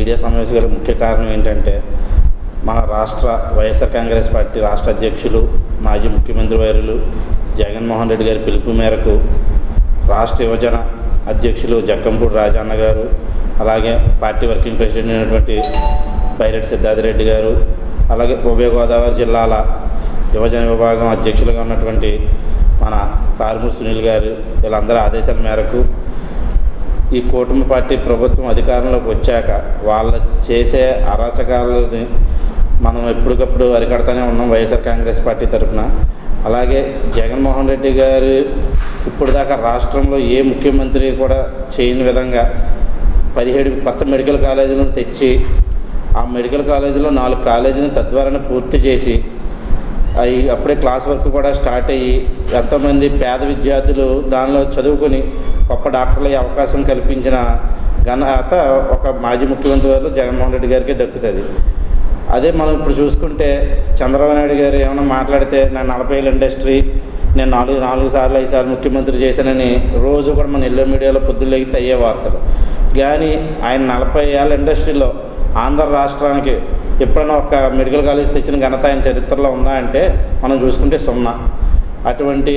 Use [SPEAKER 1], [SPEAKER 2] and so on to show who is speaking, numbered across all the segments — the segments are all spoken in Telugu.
[SPEAKER 1] మీడియా సమావేశం గల ముఖ్య కారణం ఏంటంటే మన రాష్ట్ర వైఎస్ఆర్ కాంగ్రెస్ పార్టీ రాష్ట్ర అధ్యక్షులు మాజీ ముఖ్యమంత్రి వర్యులు జగన్మోహన్ రెడ్డి గారి పిలుపు మేరకు రాష్ట్ర యువజన అధ్యక్షులు జక్కంపూడి రాజన్న గారు అలాగే పార్టీ వర్కింగ్ ప్రెసిడెంట్ అయినటువంటి పైరెడ్డి సిద్ధార్థరెడ్డి గారు అలాగే ఉభయ గోదావరి జిల్లాల యువజన విభాగం అధ్యక్షులుగా ఉన్నటువంటి మన కారుమూరి సునీల్ గారు వీళ్ళందరి ఆదేశాల మేరకు ఈ కూటమి పార్టీ ప్రభుత్వం అధికారంలోకి వచ్చాక వాళ్ళు చేసే అరాచకాలని మనం ఎప్పటికప్పుడు అరికడతానే ఉన్నాం వైఎస్ఆర్ కాంగ్రెస్ పార్టీ తరఫున అలాగే జగన్మోహన్ రెడ్డి గారు ఇప్పుడు దాకా రాష్ట్రంలో ఏ ముఖ్యమంత్రి కూడా చేయని విధంగా పదిహేడు కొత్త మెడికల్ కాలేజీలను తెచ్చి ఆ మెడికల్ కాలేజీలో నాలుగు కాలేజీని తద్వారానే పూర్తి చేసి అవి అప్పుడే క్లాస్ వర్క్ కూడా స్టార్ట్ అయ్యి ఎంతోమంది పేద విద్యార్థులు దానిలో చదువుకొని గొప్ప డాక్టర్లు అవకాశం కల్పించిన ఘనత ఒక మాజీ ముఖ్యమంత్రి వారు జగన్మోహన్ రెడ్డి గారికి దక్కుతుంది. అదే మనం ఇప్పుడు చూసుకుంటే చంద్రబాబు నాయుడు గారు ఏమైనా మాట్లాడితే నా నలభై ఏళ్ళ ఇండస్ట్రీ నేను నాలుగు నాలుగు సార్లు ఐదు సార్లు ముఖ్యమంత్రి చేశానని రోజు కూడా మన ఎల్లో మీడియాలో పొద్దులేగితే అయ్యే వార్తలు. కానీ ఆయన నలభై ఏళ్ళ ఇండస్ట్రీలో ఆంధ్ర రాష్ట్రానికి ఎప్పుడైనా ఒక మెడికల్ కాలేజ్ తెచ్చిన ఘనత ఆయన చరిత్రలో ఉందా అంటే మనం చూసుకుంటే సున్నా. అటువంటి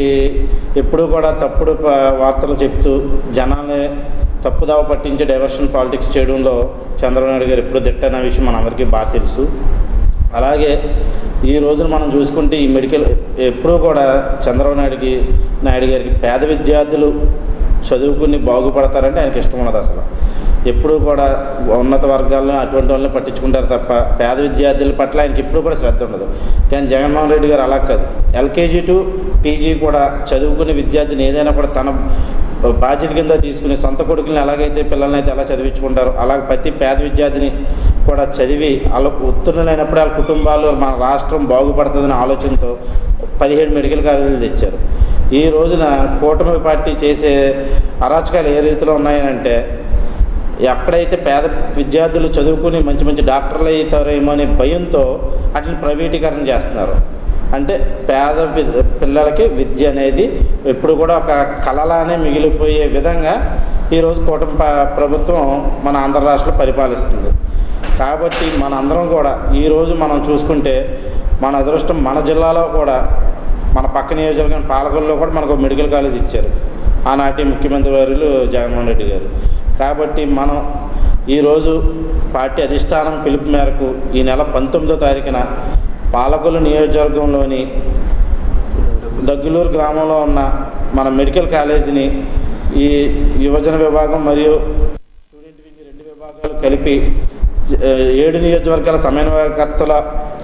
[SPEAKER 1] ఎప్పుడూ కూడా తప్పుడు వార్తలు చెప్తూ జనాల్ని తప్పుదావ పట్టించి డైవర్షన్ పాలిటిక్స్ చేయడంలో చంద్రబాబు నాయుడు గారు ఎప్పుడు దిట్టన్న విషయం మనందరికీ బాగా తెలుసు. అలాగే ఈ రోజున మనం చూసుకుంటే ఈ మెడికల్ ఎప్పుడూ కూడా చంద్రబాబు నాయుడికి నాయుడు గారికి పేద విద్యార్థులు చదువుకుని బాగుపడతారంటే ఆయనకి ఇష్టం ఉన్నది అసలు. ఎప్పుడూ కూడా ఉన్నత వర్గాల్లో అటువంటి వాళ్ళని పట్టించుకుంటారు తప్ప పేద విద్యార్థుల పట్ల ఆయనకి ఎప్పుడు కూడా శ్రద్ధ ఉండదు. కానీ జగన్మోహన్ రెడ్డి గారు అలా కాదు. ఎల్కేజీ టు పీజీ కూడా చదువుకునే విద్యార్థిని ఏదైనా కూడా తన బాధ్యత కింద తీసుకుని సొంత కొడుకుల్ని ఎలాగైతే పిల్లల్ని అయితే ఎలా చదివించుకుంటారో అలా ప్రతి పేద విద్యార్థిని కూడా చదివి వాళ్ళ ఉత్తీర్ణులైనప్పుడు వాళ్ళ కుటుంబాలు మన రాష్ట్రం బాగుపడుతుందనే ఆలోచనతో పదిహేడు మెడికల్ కాలేజీలు తెచ్చారు. ఈ రోజున కూటమి పార్టీ చేసే అరాచకాలు ఏ రీతిలో ఉన్నాయనంటే ఎక్కడైతే పేద విద్యార్థులు చదువుకుని మంచి మంచి డాక్టర్లు అవుతారేమో అనే భయంతో వాటిని ప్రైవేటీకరణ చేస్తున్నారు. అంటే పేద వి- పిల్లలకి విద్య అనేది ఎప్పుడు కూడా ఒక కళలానే మిగిలిపోయే విధంగా ఈరోజు కూటమి ప్రభుత్వం మన ఆంధ్ర రాష్ట్రం పరిపాలిస్తుంది. కాబట్టి మనందరం కూడా ఈరోజు మనం చూసుకుంటే మన అదృష్టం మన జిల్లాలో కూడా మన పక్క నియోజకవర్గం పాలకొల్లో కూడా మనకు మెడికల్ కాలేజ్ ఇచ్చారు. ఆనాటి ముఖ్యమంత్రి వారిలు జగన్మోహన్ రెడ్డి గారు. కాబట్టి మనం ఈరోజు పార్టీ అధిష్టానం పిలుపు మేరకు ఈ నెల పంతొమ్మిదో తారీఖున పాలకొల్లు నియోజకవర్గంలోని దగ్గులూరు గ్రామంలో ఉన్న మన మెడికల్ కాలేజీని ఈ యువజన విభాగం మరియు స్టూడెంట్ వింగ్ రెండు విభాగాలు కలిపి ఏడు నియోజకవర్గాల సమన్వయకర్తల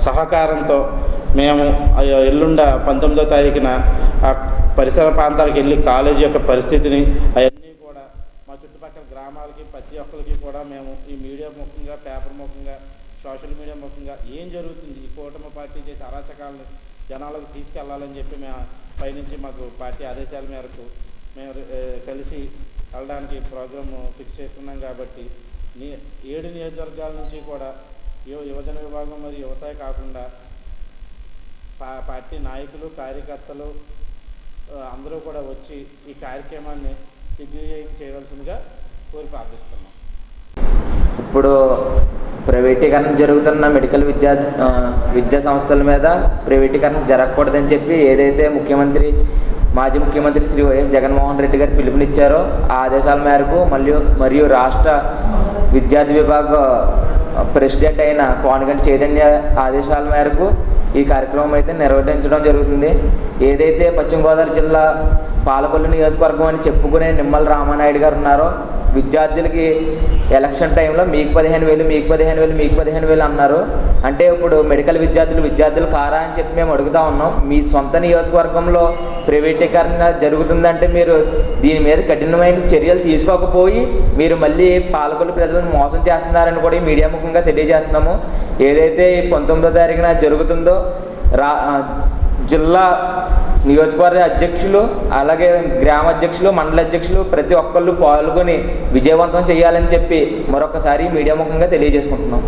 [SPEAKER 1] సహకారంతో మేము ఎల్లుండ పంతొమ్మిదో తారీఖున పరిసర ప్రాంతాలకు వెళ్ళి కాలేజీ యొక్క పరిస్థితిని అవన్నీ కూడా మా చుట్టుపక్కల గ్రామాలకి ప్రతి ఒక్కరికి కూడా మేము ఈ మీడియా ముఖంగా పేపర్ ముఖంగా సోషల్ మీడియా ముఖంగా ఏం జరుగుతుంది? ఈ కూటమి పార్టీ చేసే అరాచకాలను జనాలకు తీసుకెళ్ళాలని చెప్పి మేము పైనుంచి మాకు పార్టీ ఆదేశాల మేరకు మేము కలిసి వెళ్ళడానికి ప్రోగ్రామ్ ఫిక్స్ చేసుకున్నాం కాబట్టి నీ ఏడు నియోజకవర్గాల నుంచి కూడా యువ యువజన విభాగం మరియు యువత కాకుండా పా పార్టీ నాయకులు కార్యకర్తలు అందరూ కూడా వచ్చి ఈ కార్యక్రమాన్ని దిగ్విజయం చేయవలసిందిగా కోరి ప్రార్థిస్తున్నాం.
[SPEAKER 2] ఇప్పుడు ప్రైవేటీకరణ జరుగుతున్న మెడికల్ విద్యా విద్యా సంస్థల మీద ప్రైవేటీకరణ జరగకూడదని చెప్పి ఏదైతే ముఖ్యమంత్రి మాజీ ముఖ్యమంత్రి శ్రీ వైఎస్ జగన్మోహన్ రెడ్డి గారు పిలుపునిచ్చారో ఆ ఆదేశాల మేరకు మరియు మరియు రాష్ట్ర విద్యార్థి విభాగ ప్రెసిడెంట్ అయిన పానుగంటి చైతన్య ఆదేశాల మేరకు ఈ కార్యక్రమం అయితే నిర్వహించడం జరుగుతుంది. ఏదైతే పశ్చిమ గోదావరి జిల్లా పాలకొల్లు నియోజకవర్గం అని చెప్పుకునే నిమ్మల రామానాయుడు గారు ఉన్నారో విద్యార్థులకి ఎలక్షన్ టైంలో మీకు పదిహేను వేలు మీకు పదిహేను వేలు మీకు పదిహేను వేలు అన్నారు. అంటే ఇప్పుడు మెడికల్ విద్యార్థులు విద్యార్థులు కారా అని చెప్పి మేము అడుగుతా ఉన్నాం. మీ సొంత నియోజకవర్గంలో ప్రైవేటీకరణ జరుగుతుందంటే మీరు దీని మీద కఠినమైన చర్యలు తీసుకోకపోయి మీరు మళ్ళీ పాలకులు ప్రజలను మోసం చేస్తున్నారని కూడా మీడియా ముఖంగా తెలియజేస్తున్నాము. ఏదైతే పంతొమ్మిదో తారీఖున జరుగుతుందో రా జిల్లా నియోజకవర్గ అధ్యక్షులు అలాగే గ్రామ అధ్యక్షులు మండల అధ్యక్షులు ప్రతి ఒక్కళ్ళు పాల్గొని విజయవంతం చేయాలని చెప్పి మరొకసారి మీడియా ముఖంగా తెలియజేసుకుంటున్నాం.